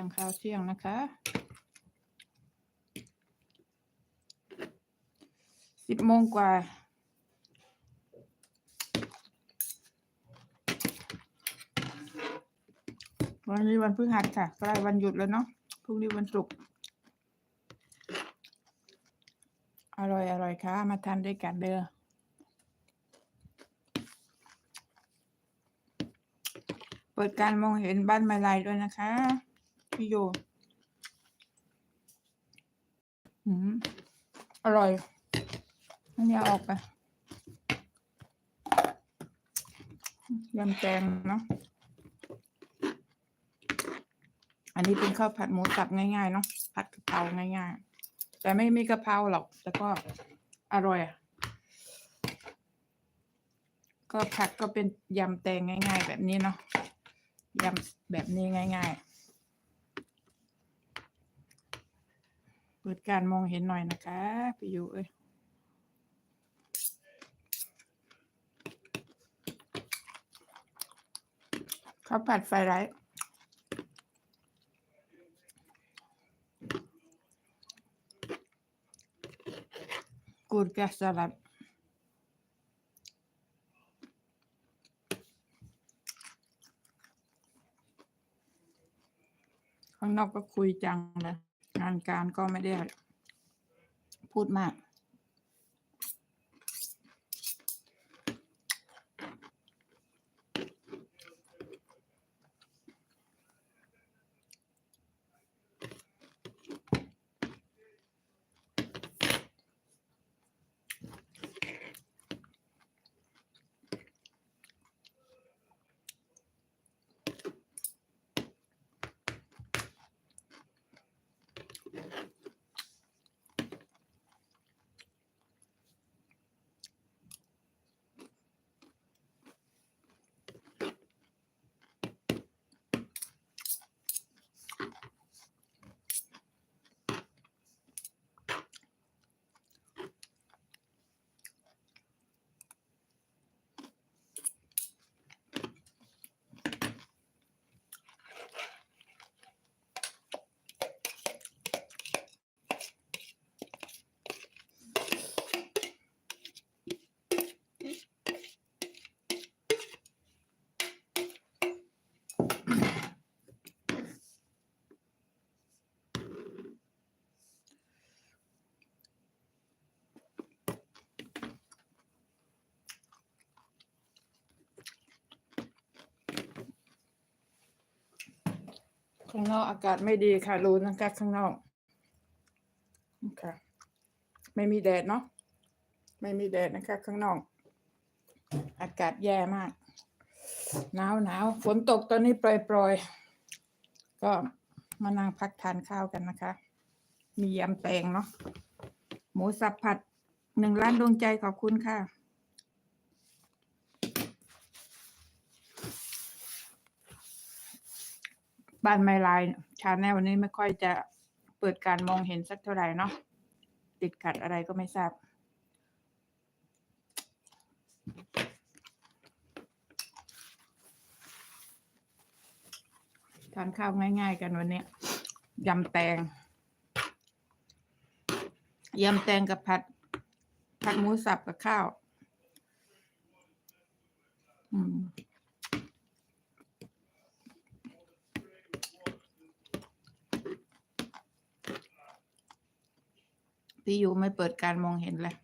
ยังข้าวเที่ยงนะคะ สิบโมงกว่า วันนี้วันพฤหัสค่ะ ใกล้วันหยุดแล้วเนาะ พรุ่งนี้วันศุกร์ อร่อยอร่อยค่ะ มาทานด้วยกันเด้อเปิดการมองเห็นบ้านม้ลายด้วยนะคะ พี่โยอืมอร่อย อันนี้เอาออกไปยำแตงเนาะ อันนี้เป็นข้าวผัดหมูสับง่ายๆเนาะ ผัดกะเพราง่ายๆ แต่ไม่มีกะเพราหรอก แต่ก็อร่อยอะก็ผัดก็เป็นยำแตงง่าย ๆ แบบนี้เนาะ ยำแบบนี้ง่าย ๆ เปิดการมองเห็นหน่อยนะคะพี่ยูเอ้ยข้าวผัดไฟไร้ Gurka sallad. ๆข้างนอกก็คุยจังเลยงานการก็ไม่ได้พูดมาก ข้างนอกอากาศไม่ดีค่ะ รู้นะคะข้างนอกค่ะ ไม่มีแดดเนาะไม่มีแดดนะคะ ข้างนอก อากาศแย่มากหนาวหนาวฝนตกตอนนี้ปล่อยๆ ก็มานั่งพักทานข้าวกันนะคะ มียำแตงเนาะหมูสับผัดหนึ่งล้านดวงใจขอบคุณค่ะ บ้านไมลายชาแนลวันี้ไม่ค่อยจะเปิดการมองเห็นสักเท่าไหร่เนาะติดขัดอะไรก็ไม่ทราบ ทานข้าวง่าย ๆ กันวันนี้ยำแตงยำแตงกับผัด ผัดหมูสับกับข้าว อืม พี่ยูไม่เปิดการมองเห็นเลย